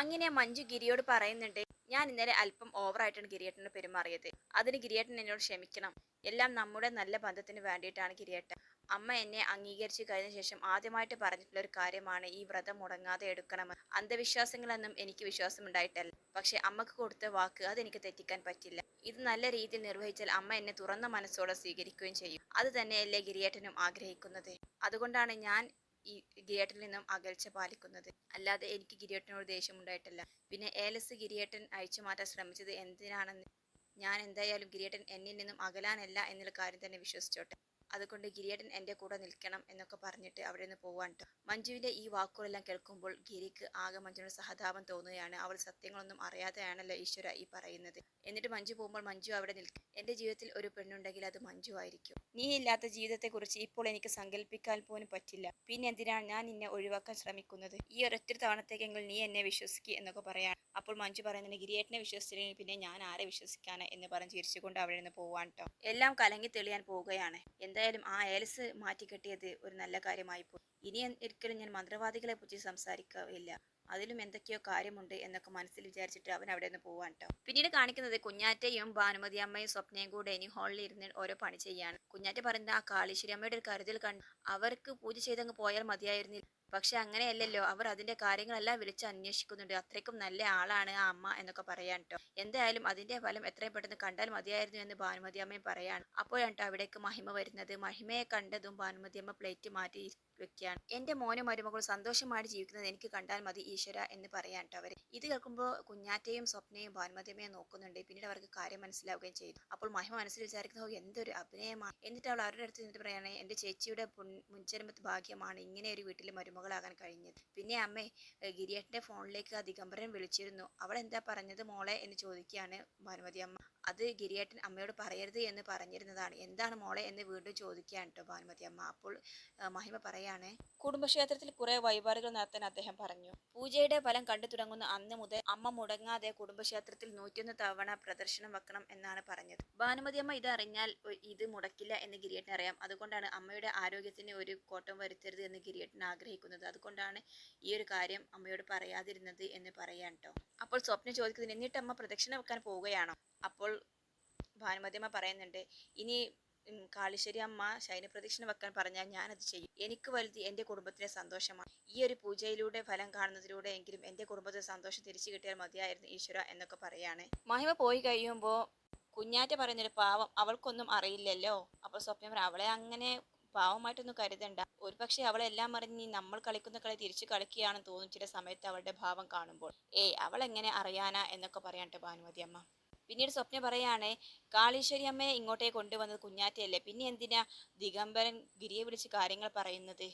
അങ്ങനെ മഞ്ജു ഗിരിയോട് പറയുന്നുണ്ട് ഞാൻ ഇന്നലെ അല്പം ഓവറായിട്ടാണ് ഗിരിയേട്ടനോട് പെരുമാറിയത്. അതിന് ഗിരിയേട്ടൻ എന്നോട് ക്ഷമിക്കണം. എല്ലാം നമ്മുടെ നല്ല ബന്ധത്തിന് വേണ്ടിയിട്ടാണ് ഗിരിയേട്ടൻ. അമ്മ എന്നെ അംഗീകരിച്ചു കഴിഞ്ഞ ശേഷം ആദ്യമായിട്ട് പറഞ്ഞിട്ടുള്ള ഒരു കാര്യമാണ് ഈ വ്രതം മുടങ്ങാതെ എടുക്കണമെന്ന് അന്ധവിശ്വാസങ്ങളൊന്നും എനിക്ക് വിശ്വാസം ഉണ്ടായിട്ടല്ല പക്ഷെ അമ്മയ്ക്ക് കൊടുത്ത വാക്ക് അതെനിക്ക് തെറ്റിക്കാൻ പറ്റില്ല. ഇത് നല്ല രീതിയിൽ നിർവഹിച്ചാൽ അമ്മ എന്നെ തുറന്ന മനസ്സോടെ സ്വീകരിക്കുകയും ചെയ്യും. അത് തന്നെയല്ലേ ഗിരിയേട്ടനും ആഗ്രഹിക്കുന്നത്. അതുകൊണ്ടാണ് ഞാൻ ഈ ഗിരിയേട്ടനിൽ നിന്നും അകൽച്ച പാലിക്കുന്നത്. അല്ലാതെ എനിക്ക് ഗിരിയേട്ടനോട് ദേഷ്യമുണ്ടായിട്ടല്ല പിന്നെ ഏലസ് ഗിരിയേട്ടൻ അഴിച്ചു മാറ്റാൻ ശ്രമിച്ചത് എന്തിനാണെന്ന് ഞാൻ എന്തായാലും ഗിരിയേട്ടൻ എന്നിൽ നിന്നും അകലാനല്ല എന്നുള്ള കാര്യം തന്നെ വിശ്വസിച്ചോട്ടെ. അതുകൊണ്ട് ഗിരിയേട്ടൻ എന്റെ കൂടെ നിൽക്കണം എന്നൊക്കെ പറഞ്ഞിട്ട് അവിടെ നിന്ന് പോവാൻ മഞ്ജുവിന്റെ ഈ വാക്കുകളെല്ലാം കേൾക്കുമ്പോൾ ഗിരിക്ക് ആകെ മഞ്ജുവിനോട് സഹതാപം തോന്നുകയാണ്. അവൾ സത്യങ്ങളൊന്നും അറിയാതെയാണല്ലോ ഈശ്വര ഈ പറയുന്നത്. എന്നിട്ട് മഞ്ജു പോകുമ്പോൾ മഞ്ജു അവിടെ നിൽക്കും. എന്റെ ജീവിതത്തിൽ ഒരു പെണ്ണുണ്ടെങ്കിൽ അത് മഞ്ജു ആയിരിക്കും. നീ ഇല്ലാത്ത ജീവിതത്തെക്കുറിച്ച് ഇപ്പോൾ എനിക്ക് സങ്കല്പിക്കാൻ പോലും പറ്റില്ല. പിന്നെ എന്തിനാണ് ഞാൻ നിന്നെ ഒഴിവാക്കാൻ ശ്രമിക്കുന്നത്? ഈ ഒരൊറ്റ തവണത്തേക്കെങ്കിൽ നീ എന്നെ വിശ്വസിക്കുക എന്നൊക്കെ പറയാണ്. അപ്പോൾ മഞ്ജു പറയുന്നത് ഗിരിയേട്ടനെ വിശ്വസിച്ചില്ലെങ്കിൽ പിന്നെ ഞാൻ ആരെ വിശ്വസിക്കാനാണ് എന്ന് പറഞ്ഞ് ചിരിച്ചുകൊണ്ട് അവിടെ നിന്ന് പോവാൻ കേട്ടോ എല്ലാം കലങ്ങി തെളിയാൻ പോവുകയാണ്. എന്തായാലും ആ ഏലസ് മാറ്റിക്കെട്ടിയത് ഒരു നല്ല കാര്യമായി പോയി. ഇനി ഒരിക്കലും ഞാൻ മന്ത്രവാദികളെ പറ്റി സംസാരിക്കുകയില്ല അതിലും എന്തൊക്കെയോ കാര്യമുണ്ട് എന്നൊക്കെ മനസ്സിൽ വിചാരിച്ചിട്ട് അവൻ അവിടെ നിന്ന് പോവാൻ കേട്ടോ പിന്നീട് കാണിക്കുന്നത് കുഞ്ഞാറ്റയും ഭാനുമതി അമ്മയും സ്വപ്നയും കൂടെ ഇനി ഹാളിൽ ഇരുന്ന് ഓരോ പണി ചെയ്യാണ്. കുഞ്ഞാറ്റ പറയുന്നത് ആ കാളീശ്വരി അമ്മയുടെ ഒരു കരുതൽ കണ്ട് അവർക്ക് പൂജ ചെയ്തങ്ങ് പോയാൽ മതിയായിരുന്നില്ല. പക്ഷെ അങ്ങനെയല്ലല്ലോ. അവർ അതിന്റെ കാര്യങ്ങളെല്ലാം വിളിച്ച് അന്വേഷിക്കുന്നുണ്ട്. അത്രയ്ക്കും നല്ല ആളാണ് ആ അമ്മ എന്നൊക്കെ പറയാൻ കേട്ടോ എന്തായാലും അതിന്റെ ഫലം എത്രയും പെട്ടെന്ന് കണ്ടാൽ മതിയായിരുന്നു എന്ന് ഭാനുമതി അമ്മയും പറയാണ്. അപ്പോഴാണ് കേട്ടോ അവിടേക്ക് മഹിമ വരുന്നത്. മഹിമയെ കണ്ടതും ഭാനുമതി അമ്മ പ്ലേറ്റ് മാറ്റി വെക്കുകയാണ് എന്റെ മോനും മരുമകളും സന്തോഷമായിട്ട് ജീവിക്കുന്നത് എനിക്ക് കണ്ടാൽ മതി ഈശ്വര എന്ന് പറയാൻ കേട്ടോ അവർ ഇത് കേൾക്കുമ്പോൾ കുഞ്ഞാറ്റയും സ്വപ്നയും ഭാനുമതിയമ്മയും നോക്കുന്നുണ്ട്. പിന്നീട് അവർക്ക് കാര്യം മനസ്സിലാവുകയും ചെയ്തു. അപ്പോൾ മഹിമ മനസ്സിൽ വിചാരിക്കുന്നത് എന്തൊരു അഭിനയമാണ്. എന്നിട്ട് അവൾ അവരുടെ അടുത്ത് നിന്നിട്ട് പറയുകയാണ് എന്റെ ചേച്ചിയുടെ മുൻചരമത്ത് ഭാഗ്യമാണ് ഇങ്ങനെ ഒരു വീട്ടിൽ മരുമകളാകാൻ കഴിഞ്ഞത്. പിന്നെ അമ്മേ ഗിരിയേട്ടന്റെ ഫോണിലേക്ക് ആ ദിഗംബരൻ വിളിച്ചിരുന്നു. അവൾ എന്താ പറഞ്ഞത് മോളെ എന്ന് ചോദിക്കുകയാണ് ഭാനുമതി അമ്മ അത് ഗിരിയേട്ടൻ അമ്മയോട് പറയരുത് എന്ന് പറഞ്ഞിരുന്നതാണ്. എന്താണ് മോളെ എന്ന് വീണ്ടും ചോദിക്കുകയാണ് കേട്ടോ ഭാനുമതി അമ്മ അപ്പോൾ മഹിമ മഹിമ പറയാണ് കുടുംബക്ഷേത്രത്തിൽ കുറെ വഴിപാടുകൾ നടത്താൻ അദ്ദേഹം പറഞ്ഞു. പൂജയുടെ ഫലം കണ്ടു തുടങ്ങുന്ന അന്ന് മുതൽ അമ്മ മുടങ്ങാതെ കുടുംബക്ഷേത്രത്തിൽ നൂറ്റിയൊന്ന് തവണ പ്രദർശനം വെക്കണം എന്നാണ് പറഞ്ഞത്. ഭാനുമതി അമ്മ ഇത് അറിഞ്ഞാൽ ഇത് മുടക്കില്ല എന്ന് ഗിരിയേട്ടൻ അറിയാം. അതുകൊണ്ടാണ് അമ്മയുടെ ആരോഗ്യത്തിന് ഒരു കോട്ടം വരുത്തരുത് എന്ന് ഗിരിയേട്ടൻ ആഗ്രഹിക്കുന്നത്. അതുകൊണ്ടാണ് ഈ ഒരു കാര്യം അമ്മയോട് പറയാതിരുന്നത് എന്ന് പറയാൻ കേട്ടോ അപ്പോൾ സ്വപ്നം ചോദിക്കുന്നത് എന്നിട്ട് അമ്മ പ്രദക്ഷിണ വെക്കാൻ പോവുകയാണോ? അപ്പോൾ ഭാനുമതി അമ്മ പറയുന്നുണ്ട് ഇനി കാളിശ്ശേരി അമ്മ ശയനപ്രദക്ഷിണ വെക്കാൻ പറഞ്ഞാൽ ഞാനത് ചെയ്യും. എനിക്ക് വലുത് എന്റെ കുടുംബത്തിലെ സന്തോഷമാണ്. ഈ ഒരു പൂജയിലൂടെ ഫലം കാണുന്നതിലൂടെ എങ്കിലും എന്റെ കുടുംബത്തിന് സന്തോഷം തിരിച്ചു കിട്ടിയാൽ മതിയായിരുന്നു ഈശ്വര എന്നൊക്കെ പറയാണ്. മഹിമ പോയി കഴിയുമ്പോൾ കുഞ്ഞാറ്റ പറയുന്നൊരു പാവം അവൾക്കൊന്നും അറിയില്ലല്ലോ. അപ്പോൾ സ്വപ്നം അവളെ അങ്ങനെ പാവമായിട്ടൊന്നും കരുതണ്ട. ഒരു പക്ഷേ അവളെല്ലാം അറിഞ്ഞ് നമ്മൾ കളിക്കുന്ന കളി തിരിച്ചു കളിക്കുകയാണെന്ന് തോന്നും ചില സമയത്ത് അവളുടെ ഭാവം കാണുമ്പോൾ. ഏയ് അവൾ എങ്ങനെ അറിയാനാ? എന്നൊക്കെ പറയാട്ടെ ഭാനുമതി അമ്മ. പിന്നീട് സ്വപ്ന പറയാണ് കാളീശ്വരി അമ്മയെ ഇങ്ങോട്ടേ കൊണ്ടുവന്നത് കുഞ്ഞാറ്റയല്ലേ? പിന്നെ എന്തിനാ ദിഗംബരൻ ഗിരിയെ വിളിച്ച് കാര്യങ്ങൾ പറയുന്നത്?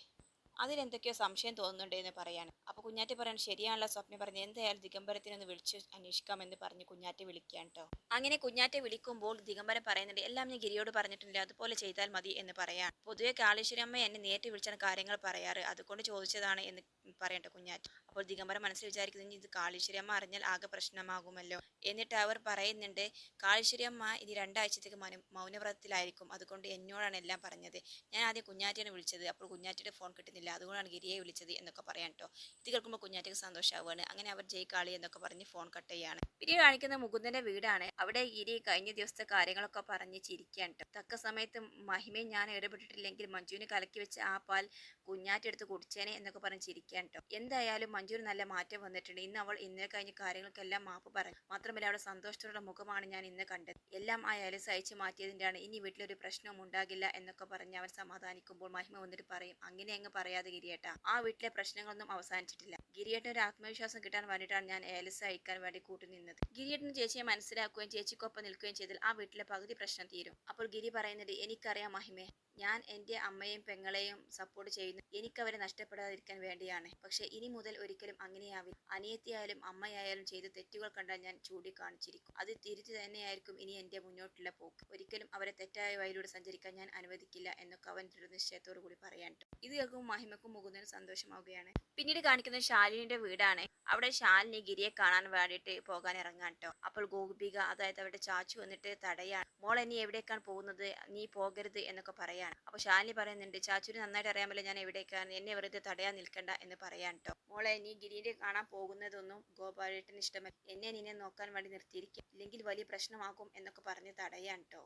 അതിലെന്തൊക്കെയോ സംശയം തോന്നുന്നുണ്ട് എന്ന് പറയാണ്. അപ്പോൾ കുഞ്ഞാറ്റ പറയാണ് ശരിയാണല്ലോ സ്വപ്ന പറഞ്ഞു എന്തായാലും ദിഗംബരത്തിനെ ഒന്ന് വിളിച്ച് അന്വേഷിക്കാമെന്ന് പറഞ്ഞ് കുഞ്ഞാറ്റ വിളിക്കുകയാണ് കേട്ടോ അങ്ങനെ കുഞ്ഞാറ്റ വിളിക്കുമ്പോൾ ദിഗംബരൻ പറയുന്നുണ്ട് എല്ലാം ഞാൻ ഗിരിയോട് പറഞ്ഞിട്ടില്ല അതുപോലെ ചെയ്താൽ മതി എന്ന് പറയാം പൊതുവെ കാളീശ്വരി അമ്മ എന്നെ നേരിട്ട് വിളിച്ചാണ് കാര്യങ്ങൾ പറയാറ്. അതുകൊണ്ട് ചോദിച്ചതാണ് എന്ന് പറയണ്ട കുഞ്ഞാറ്റ. അപ്പോൾ ദിഗംബരം മനസ്സിൽ വിചാരിക്കുന്നത് ഇത് കാളീശ്വരിയമ്മ അറിഞ്ഞാൽ ആകെ പ്രശ്നമാകുമല്ലോ. എന്നിട്ട് അവർ പറയുന്നുണ്ട് കാളീശ്വരിയമ്മ ഇനി രണ്ടാഴ്ചത്തേക്ക് മൗന മൗനവ്രതത്തിലായിരിക്കും. അതുകൊണ്ട് എന്നോടാണ് എല്ലാം പറഞ്ഞത്. ഞാൻ ആദ്യം കുഞ്ഞാറ്റിയാണ് വിളിച്ചത്. അപ്പോൾ കുഞ്ഞാറ്റിയുടെ ഫോൺ കിട്ടുന്നില്ല. അതുകൊണ്ടാണ് ഗിരിയെ വിളിച്ചത് എന്നൊക്കെ പറയാൻ കേട്ടോ. ഇത് കേൾക്കുമ്പോൾ കുഞ്ഞാറ്റയ്ക്ക് സന്തോഷമാവുകയാണ് അങ്ങനെ അവർ ജയ് കാളി എന്നൊക്കെ പറഞ്ഞ് ഫോൺ കട്ട് ചെയ്യാണ് പിന്നീട് കാണിക്കുന്ന മുകുന്ദന്റെ വീടാണ്. അവിടെ ഗിരി കഴിഞ്ഞ ദിവസത്തെ കാര്യങ്ങളൊക്കെ പറഞ്ഞ് ചിരിക്കാൻ തക്ക സമയത്ത് മഹിമയെ ഞാൻ ഇടപെട്ടിട്ടില്ലെങ്കിൽ മഞ്ജുവിന് കലക്കി വെച്ച ആ പാൽ കുഞ്ഞാറ്റെടുത്ത് കുടിച്ചേനെ എന്നൊക്കെ പറഞ്ഞ് ചിരിക്കാൻ കേട്ടോ. എന്തായാലും മഞ്ജുവിന് നല്ല മാറ്റം വന്നിട്ടുണ്ട്. ഇന്ന് അവൾ ഇന്നലെ കഴിഞ്ഞ കാര്യങ്ങൾക്കെല്ലാം മാപ്പ് പറഞ്ഞു മാത്രമല്ല അവളുടെ സന്തോഷത്തോടെ മുഖമാണ് ഞാൻ ഇന്ന് കണ്ടത്. എല്ലാം ആ സഹിച്ചു മാറ്റിയതിന്റെയാണ് ഇനി വീട്ടിലൊരു പ്രശ്നവും ഉണ്ടാകില്ല എന്നൊക്കെ പറഞ്ഞ് അവൻ സമാധാനിക്കുമ്പോൾ മഹിമ വന്നിട്ട് പറയും അങ്ങനെ അങ്ങ് പറയാതെ ഗിരിയേട്ട ആ വീട്ടിലെ പ്രശ്നങ്ങളൊന്നും അവസാനിച്ചിട്ടില്ല. ഗിരിയേട്ടൻ ഒരു ആത്മവിശ്വാസം കിട്ടാൻ വേണ്ടിയിട്ടാണ് ഞാൻ ഏലസ് അയക്കാൻ വേണ്ടി കൂട്ടി നിന്നത്. ഗിരിയേട്ടൻ ചേച്ചിയെ മനസ്സിലാക്കുകയും ചേച്ചിക്കൊപ്പം നിൽക്കുകയും ചെയ്താൽ ആ വീട്ടിലെ പകുതി പ്രശ്നം തീരും. അപ്പോൾ ഗിരി പറയുന്നത് എനിക്കറിയാം മഹിമേ ഞാൻ എന്റെ അമ്മയെയും പെങ്ങളെയും സപ്പോർട്ട് ചെയ്യുന്നു. എനിക്കവരെ നഷ്ടപ്പെടാതിരിക്കാൻ വേണ്ടിയാണ്. പക്ഷെ ഇനി മുതൽ ഒരിക്കലും അങ്ങനെയാവില്ല. അനിയത്തിയായാലും അമ്മയായാലും ചെയ്ത തെറ്റുകൾ കണ്ടാൽ ഞാൻ ചൂണ്ടിക്കാണിച്ചിരിക്കും. അത് തിരുത്തി തന്നെയായിരിക്കും ഇനി എന്റെ മുന്നോട്ടുള്ള പോക്ക്. ഒരിക്കലും അവരെ തെറ്റായ വഴിയിലൂടെ സഞ്ചരിക്കാൻ ഞാൻ അനുവദിക്കില്ല എന്നൊക്കെ അവൻ ദൃഢനിശ്ചയത്തോടു കൂടി പറയാൻ ട്ടോ. ഇത് കേൾക്കുമ്പോൾ മഹിമക്കും മുകുന്ദനും സന്തോഷമാവുകയാണ്. പിന്നീട് കാണിക്കുന്നത് ശാലിനിയുടെ വീടാണ്. അവിടെ ശാലിനി ഗിരിയെ കാണാൻ വേണ്ടിയിട്ട് പോകാൻ ഇറങ്ങാൻ കേട്ടോ. അപ്പോൾ ഗോപിക അതായത് അവരുടെ ചാച്ചു വന്നിട്ട് തടയാണ്. മോൾ നീ എവിടേക്കാണ് പോകുന്നത്? നീ പോകരുത് എന്നൊക്കെ പറയാണ്. അപ്പോൾ ശാലിനി പറയുന്നുണ്ട് ചാച്ചുവിന് നന്നായിട്ട് അറിയാൻ പറ്റില്ല ഞാൻ എവിടേക്കാണ്? എന്നെ വെറുതെ തടയാൻ നിൽക്കണ്ട എന്ന് പറയാൻ കേട്ടോ. മോളെ നീ ഗിരിയെ കാണാൻ പോകുന്നതൊന്നും ഗോപാലേട്ടന് ഇഷ്ടമല്ല. എന്നെ നിന്നെ നോക്കാൻ വേണ്ടി നിർത്തിയിരിക്കും. ഇല്ലെങ്കിൽ വലിയ പ്രശ്നമാകും എന്നൊക്കെ പറഞ്ഞ് തടയാൻ കേട്ടോ.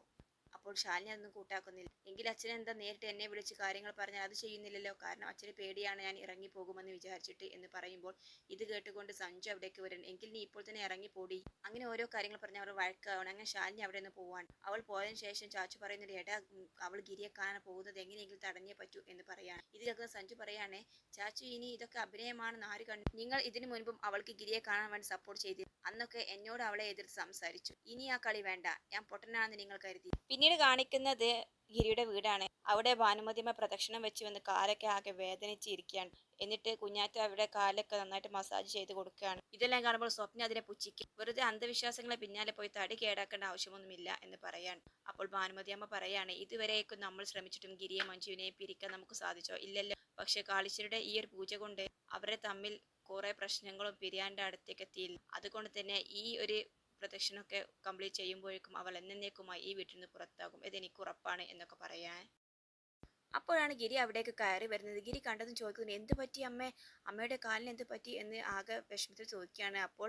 അപ്പോൾ ശാലിനി അതൊന്നും കൂട്ടാക്കുന്നില്ല. എങ്കിൽ അച്ഛൻ എന്താ നേരിട്ട് എന്നെ വിളിച്ച് കാര്യങ്ങൾ പറഞ്ഞാൽ അത് ചെയ്യുന്നില്ലല്ലോ? കാരണം അച്ഛന് പേടിയാണ് ഞാൻ ഇറങ്ങി പോകുമെന്ന് വിചാരിച്ചിട്ട് എന്ന് പറയുമ്പോൾ ഇത് കേട്ടുകൊണ്ട് സഞ്ജു അവിടേക്ക് വരണം എങ്കിൽ നീ ഇപ്പോൾ തന്നെ ഇറങ്ങി പോടി. അങ്ങനെ ഓരോ കാര്യങ്ങൾ പറഞ്ഞ് അവൾ വഴക്കാവണം. അങ്ങനെ ശാലിനി അവിടെ നിന്ന് പോവാൻ അവൾ പോയതിനു ശേഷം ചാച്ചു പറയുന്നത് ഏട്ടാ അവൾ ഗിരിയെ കാണാൻ പോകുന്നത്. എങ്ങനെയെങ്കിലും തടഞ്ഞേ പറ്റൂ എന്ന് പറയാണ്. ഇത് കേൾക്കുന്ന സഞ്ജു പറയാണ് ചാച്ചു ഇനി ഇതൊക്കെ അഭിനയമാണെന്ന് ആര് കണ്ടു നിങ്ങൾ ഇതിനു മുൻപും അവൾക്ക് ഗിരിയെ കാണാൻ വേണ്ടി സപ്പോർട്ട് ചെയ്തു അന്നൊക്കെ എന്നോട് അവളെ എതിർത്ത് സംസാരിച്ചു. ഇനി ആ കളി വേണ്ട. ഞാൻ പൊട്ടനാണെന്ന് നിങ്ങൾ കരുതി. പിന്നീട് കാണിക്കുന്നത് ഗിരിയുടെ വീടാണ്. അവിടെ ഭാനുമതിയമ്മ പ്രദക്ഷിണം വെച്ച് വന്ന് കാലൊക്കെ ആകെ വേദനിച്ചിരിക്കുകയാണ്. എന്നിട്ട് കുഞ്ഞാറ്റ അവിടെ കാലൊക്കെ നന്നായിട്ട് മസാജ് ചെയ്ത് കൊടുക്കുകയാണ്. ഇതെല്ലാം കാണുമ്പോൾ സ്വപ്ന അതിനെ പുച്ഛിക്കും. വെറുതെ അന്ധവിശ്വാസങ്ങളെ പിന്നാലെ പോയി തടി കേടാക്കേണ്ട ആവശ്യമൊന്നുമില്ല എന്ന് പറയാണ്. അപ്പോൾ ഭാനുമതിയമ്മ പറയാണ് ഇതുവരെയൊക്കെ നമ്മൾ ശ്രമിച്ചിട്ടും ഗിരിയെ മഞ്ജുവിനെയും പിരിക്കാൻ നമുക്ക് സാധിച്ചോ? ഇല്ലല്ലോ. പക്ഷെ കാളിശ്വരുടെ ഈ ഒരു പൂജ കൊണ്ട് അവരെ തമ്മിൽ കുറെ പ്രശ്നങ്ങളും പിരിയാന്റെ അടുത്തേക്ക് എത്തിയില്ല. അതുകൊണ്ട് തന്നെ ഈ ഒരു പ്രദക്ഷിണമൊക്കെ കംപ്ലീറ്റ് ചെയ്യുമ്പോഴേക്കും അവൾ എന്നേക്കുമായി ഈ വീട്ടിൽ നിന്ന് പുറത്താകും. ഇതെനിക്ക് ഉറപ്പാണ് എന്നൊക്കെ പറയാൻ. അപ്പോഴാണ് ഗിരി അവിടേക്ക് കയറി വരുന്നത്. ഗിരി കണ്ടതും ചോദിക്കുന്നത് എന്ത് പറ്റി അമ്മേ? അമ്മയുടെ കാലിന് എന്ത് പറ്റി എന്ന് ആകെ വിഷമത്തിൽ ചോദിക്കുകയാണ്. അപ്പോൾ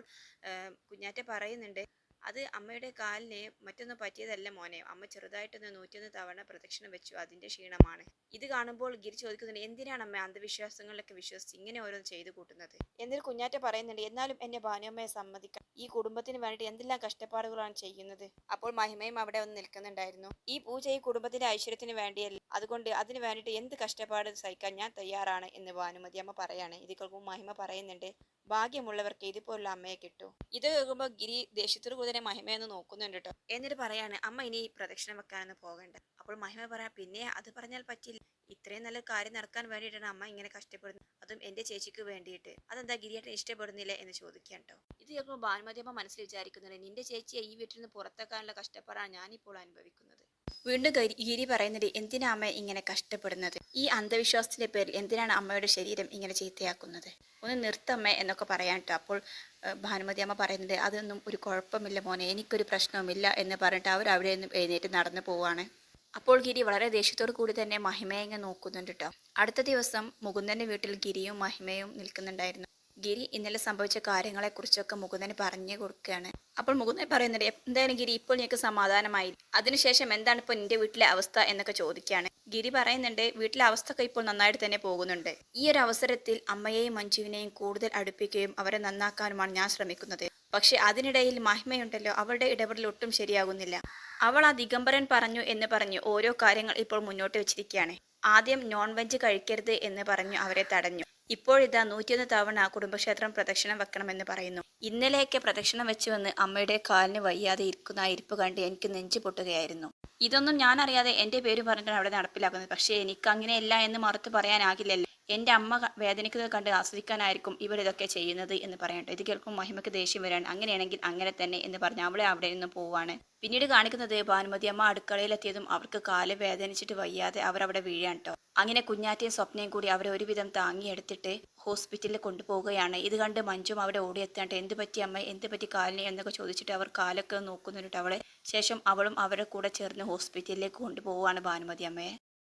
കുഞ്ഞാറ്റ പറയുന്നുണ്ട് അത് അമ്മയുടെ കാലിന് മറ്റൊന്നും പറ്റിയതല്ല മോനെ. അമ്മ ചെറുതായിട്ടൊന്ന് നൂറ്റൊന്ന് തവണ പ്രദക്ഷിണം വെച്ചു. അതിന്റെ ക്ഷീണമാണ്. ഇത് കാണുമ്പോൾ ഗിരി ചോദിക്കുന്നുണ്ട് എന്തിനാണ് അമ്മ അന്ധവിശ്വാസങ്ങളിലൊക്കെ വിശ്വസിച്ച് ഇങ്ങനെ ഓരോന്ന് ചെയ്തു കൂട്ടുന്നത്? എന്നിട്ട് കുഞ്ഞാറ്റ പറയുന്നുണ്ട് എന്നാലും എന്റെ ഭാനുമ്മയെ സമ്മതിക്കാം. ഈ കുടുംബത്തിന് വേണ്ടിയിട്ട് എന്തെല്ലാം കഷ്ടപ്പാടുകളാണ് ചെയ്യുന്നത്? അപ്പോൾ മഹിമയും അവിടെ ഒന്ന് നിൽക്കുന്നുണ്ടായിരുന്നു. ഈ പൂജ ഈ കുടുംബത്തിന്റെ ഐശ്വര്യത്തിന് വേണ്ടിയല്ല. അതുകൊണ്ട് അതിന് വേണ്ടിയിട്ട് എന്ത് കഷ്ടപ്പാട് സഹിക്കാൻ ഞാൻ തയ്യാറാണ് എന്ന് ഭാനുമതി അമ്മ പറയാണ്. ഇത് കേൾക്കുമ്പോൾ മഹിമ പറയുന്നുണ്ട് ഭാഗ്യമുള്ളവർക്ക് ഇതുപോലുള്ള അമ്മയെ കിട്ടൂ. ഇത് കേൾക്കുമ്പോൾ ഗിരി ദേഷ്യത്തോടു കൂടി മഹിമയെന്ന് നോക്കുന്നുണ്ട് കേട്ടോ. എന്നിട്ട് പറയാണ് അമ്മ ഇനി പ്രദക്ഷിണം വെക്കാനൊന്നും പോകണ്ട. അപ്പോൾ മഹിമ പറയാ പിന്നെ അത് പറഞ്ഞാൽ പറ്റില്ല. ഇത്രയും നല്ല കാര്യം നടക്കാൻ വേണ്ടിയിട്ടാണ് അമ്മ ഇങ്ങനെ കഷ്ടപ്പെടുന്നത്. അതും എന്റെ ചേച്ചിക്ക് വേണ്ടിയിട്ട്. അതെന്താ ഗിരിയേട്ടൻ ഇഷ്ടപ്പെടുന്നില്ല എന്ന് ചോദിക്കാൻ കേട്ടോ. ഇത് കേൾക്കുമ്പോൾ ഭാനുമതി അമ്മ മനസ്സിൽ വിചാരിക്കുന്നുണ്ട് നിന്റെ ചേച്ചിയെ ഈ വീട്ടിൽ നിന്ന് പുറത്തേക്കാനുള്ള കഷ്ടപ്പാടാണ് ഞാനിപ്പോൾ അനുഭവിക്കുന്നത്. വീണ്ടും ഗിരി പറയുന്നത് എന്തിനാ അമ്മ ഇങ്ങനെ കഷ്ടപ്പെടുന്നത്? ഈ അന്ധവിശ്വാസത്തിന്റെ പേരിൽ എന്തിനാണ് അമ്മയുടെ ശരീരം ഇങ്ങനെ ചീത്തയാക്കുന്നത്? ഒന്ന് നിർത്തമ്മ എന്നൊക്കെ പറയാൻ കേട്ടോ. അപ്പോൾ ഭാനുമതി അമ്മ പറയുന്നത് അതൊന്നും ഒരു കുഴപ്പമില്ല മോനെ എനിക്കൊരു പ്രശ്നവുമില്ല എന്ന് പറഞ്ഞിട്ട് അവർ അവിടെ നിന്നും എഴുന്നേറ്റ് നടന്നു പോവാണ്. അപ്പോൾ ഗിരി വളരെ ദേഷ്യത്തോടു കൂടി തന്നെ മഹിമയെ നോക്കുന്നുണ്ട് കേട്ടോ. അടുത്ത ദിവസം മുകുന്ദന്റെ വീട്ടിൽ ഗിരിയും മഹിമയും നിൽക്കുന്നുണ്ടായിരുന്നു. ഗിരി ഇന്നലെ സംഭവിച്ച കാര്യങ്ങളെക്കുറിച്ചൊക്കെ മുകുന്ദന് പറഞ്ഞു കൊടുക്കുകയാണ്. അപ്പോൾ മുകുന്ദൻ പറയുന്നുണ്ട് എന്തായാലും ഗിരി ഇപ്പോൾ ഞങ്ങൾക്ക് സമാധാനമായി. അതിനുശേഷം എന്താണ് ഇപ്പോൾ നിന്റെ വീട്ടിലെ അവസ്ഥ? എന്നൊക്കെ ചോദിക്കുകയാണ്. ഗിരി പറയുന്നുണ്ട് വീട്ടിലെ അവസ്ഥയൊക്കെ ഇപ്പോൾ നന്നായിട്ട് തന്നെ പോകുന്നുണ്ട്. ഈ ഒരു അവസരത്തിൽ അമ്മയെയും മഞ്ജുവിനെയും കൂടുതൽ അടുപ്പിക്കുകയും അവരെ നന്നാക്കാനുമാണ് ഞാൻ ശ്രമിക്കുന്നത്. പക്ഷെ അതിനിടയിൽ മഹിമയുണ്ടല്ലോ അവളുടെ ഇടപെടൽ ഒട്ടും ശരിയാകുന്നില്ല. അവൾ ആ ദിഗംബരൻ പറഞ്ഞു എന്ന് പറഞ്ഞു ഓരോ കാര്യങ്ങൾ ഇപ്പോൾ മുന്നോട്ട് വെച്ചിരിക്കുകയാണ്. ആദ്യം നോൺ വെജ് കഴിക്കരുത് എന്ന് പറഞ്ഞു അവരെ തടഞ്ഞു. ഇപ്പോഴിതാ നൂറ്റിയൊന്ന് തവണ കുടുംബക്ഷേത്രം പ്രദക്ഷിണം വെക്കണമെന്ന് പറയുന്നു. ഇന്നലെയൊക്കെ പ്രദക്ഷിണം വെച്ച് വന്ന് അമ്മയുടെ കാലിന് വയ്യാതെ ഇരിക്കുന്ന ഇരിപ്പ് കണ്ട് എനിക്ക് നെഞ്ചു പൊട്ടുകയായിരുന്നു. ഇതൊന്നും ഞാൻ അറിയാതെ എന്റെ പേര് പറഞ്ഞിട്ടാണ് അവിടെ നടപ്പിലാക്കുന്നത്. പക്ഷേ എനിക്ക് അങ്ങനെയല്ല എന്ന് മറുത്ത് പറയാനാകില്ലല്ലോ. എന്റെ അമ്മ വേദനിക്കുന്നത് കണ്ട് ആസ്വദിക്കാനായിരിക്കും ഇവരിതൊക്കെ ചെയ്യുന്നത് എന്ന് പറയട്ടെ. ഇത് കേൾക്കും മഹിമയ്ക്ക് ദേഷ്യം വരാൻ അങ്ങനെയാണെങ്കിൽ അങ്ങനെ തന്നെ എന്ന് പറഞ്ഞ് അവളെ അവിടെ നിന്ന് പോവാണ്. പിന്നീട് കാണിക്കുന്നത് ഭാനുമതി അമ്മ അടുക്കളയിലെത്തിയതും അവർക്ക് കാൽ വേദനിച്ചിട്ട് വയ്യാതെ അവരവിടെ വീഴാൻ കേട്ടോ അങ്ങനെ കുഞ്ഞാറ്റയും സ്വപ്നയും കൂടി അവരെ ഒരുവിധം താങ്ങിയെടുത്തിട്ട് ഹോസ്പിറ്റലിൽ കൊണ്ടുപോവുകയാണ്. ഇത് കണ്ട് മഞ്ജും അവിടെ ഓടിയെത്താണ്ട് എന്ത് പറ്റി അമ്മ? എന്ത് പറ്റി കാലിനെ? എന്നൊക്കെ ചോദിച്ചിട്ട് അവർ കാലൊക്കെ നോക്കുന്നുണ്ട് അവളെ ശേഷം അവളും അവരുടെ കൂടെ ചേർന്ന് ഹോസ്പിറ്റലിലേക്ക് കൊണ്ടുപോവുകയാണ് ഭാനുമതി അമ്മയെ